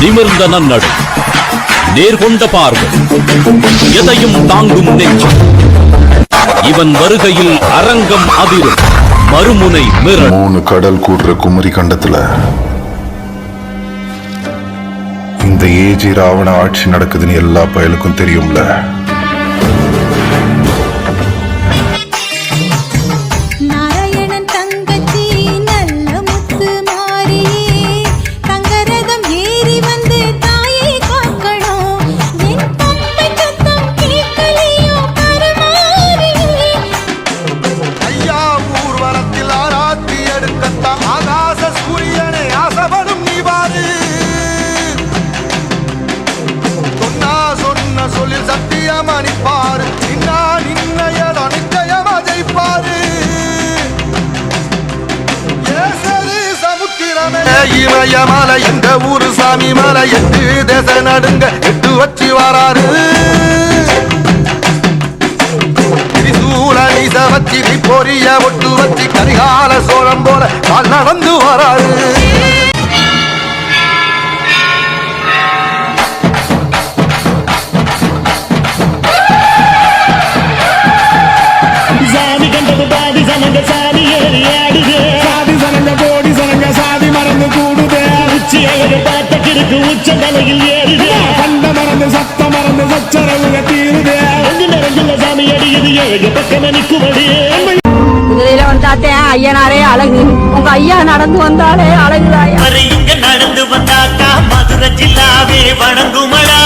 நிமிர்ந்த நன்னடை. நேர்கொண்ட பார்வை. எதையும் தாங்கும் நெஞ்சம். இவன் வருகையில் அரங்கம் அதிரும். மறுமுனை மிரள். மூணு கடல் கூடுற குமரி கண்டத்துல. இந்த ஏஜி ராவண ஆட்சி நடக்குதுன்னு எல்லா பயலுக்கும் தெரியும்ல. இமயமலை எங்க ஊரு சாமி மலை எட்டு தேச நடுங்க எட்டு வச்சு வராரு. திரிசூல நீச வச்சி பொரிய ஒட்டு வச்சு கரிகால சோழம் போல கால் நடந்து வராரு. உச்ச தலையில் ஏறுது. கண்ட மறந்து சத்த மறந்து சச்சரவுக தீருதே. ரெண்டு நிறஞ்சுள்ள சாமி அடியுது ஏழு பக்கம் நிற்குமடி குதிரையில வந்தாத்தே ஐயனாரே அழகு. உங்க ஐயா நடந்து வந்தாலே அவர் இங்க நடந்து வந்தாக்கா மதுரை ஜில்லாவே வணங்குமடா.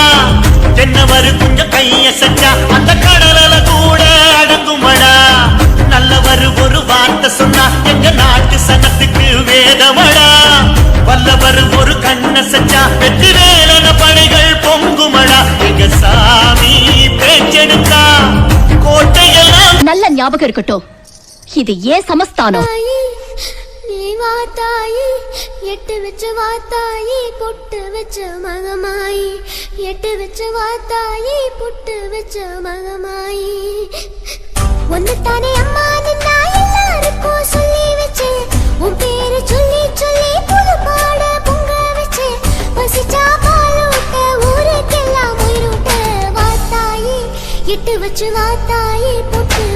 தென்னவர் கொஞ்சம் கைய சச்சா அந்த கடலல கூட அடங்குமடா. நல்லவர் ஒரு வார்த்தை சொன்னா எங்க நாட்டு சனத்துக்கு வேதமடா வல்லவர் ஒரு கண்ண சச்சா வெற்றி வேலன படைகள் பொங்குமடா எங்க சாமி பேச்செடுத்தா கோட்டையெல்லாம் நல்ல ஞாபகம் இருக்கட்டும். இது ஏன் சமஸ்தானம்? தாயி நீ வா தாயி எட்டு வச்சு வா தாயி பொட்டு வச்ச மகமாயி. எட்டு வச்சு வா தாயி பொட்டு வச்ச மகமாயி. ஒன்னு தானே கிட்ட வச்சு வாத்தாயே பொட்டு.